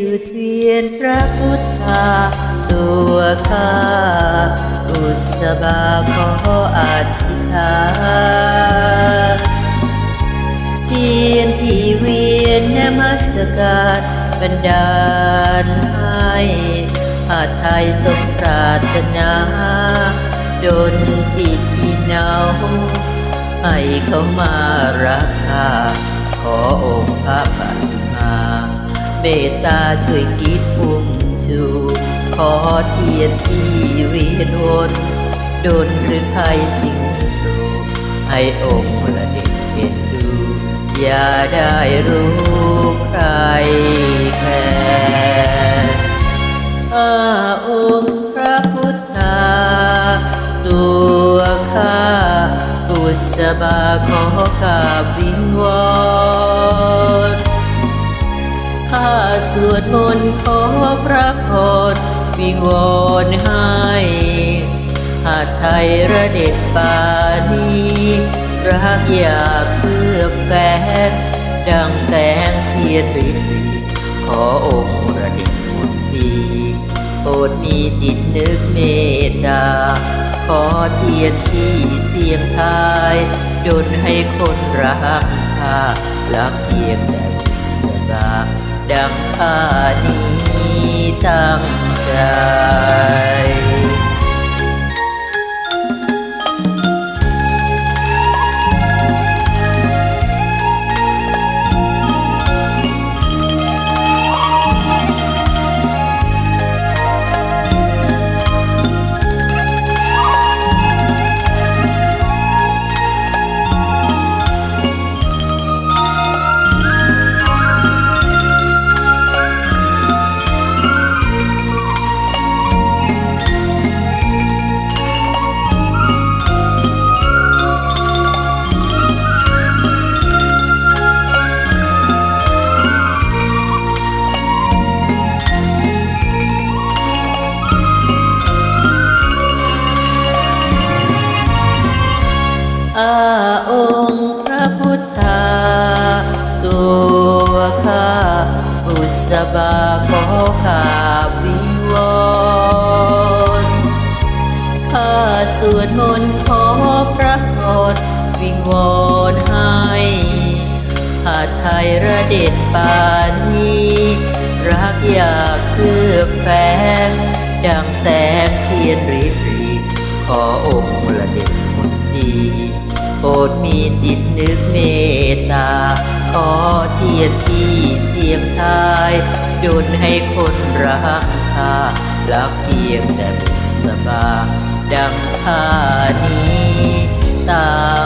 จุดเทียนพระพุทธาตัวข้าอุสบาขออธิษฐานเทียนที่เวียนนมัสการบันดาลให้อาไทยสมปรารถนาดนจิตที่หนาวให้เขามารักข้าขอองค์พระปฏิมา เมตตาช่วยคิดอุ้มชู ขอเทียนที่วียนวนดนหรือใครสิ่งสู่ให้องค์ละเด็กเห็นดู อย่าได้รู้ใครแค่อาองค์พระพุทธา ตัวข้าบุษบาขอกราบวิงวอน ข้าสวดมนต์ขอพระพรวิงวอนให้หาไทยระเด็ดปานีรักอยากเพื่อแฟนดังแสงเทียนริบขอองค์ระเด็ดมุนตีโปรดมีจิตนึกเมตตา ขอเทียนที่เสียงทายดนให้คนรักข้ารักเพียงแต่บุษบา ดังข้านี้ตั้งใจ ไทยระด็ดปานี้รักอยากคือบแฝงดังแสงเทียนริบรีขอองค์ละเด็ดมุนตีโปรดมีจิตนึกเมตตา ขอเทียนที่เสียงทายดนให้คนรักข้ารักเพียงแต่บุษบา ดังข้านี้ตั้งใจ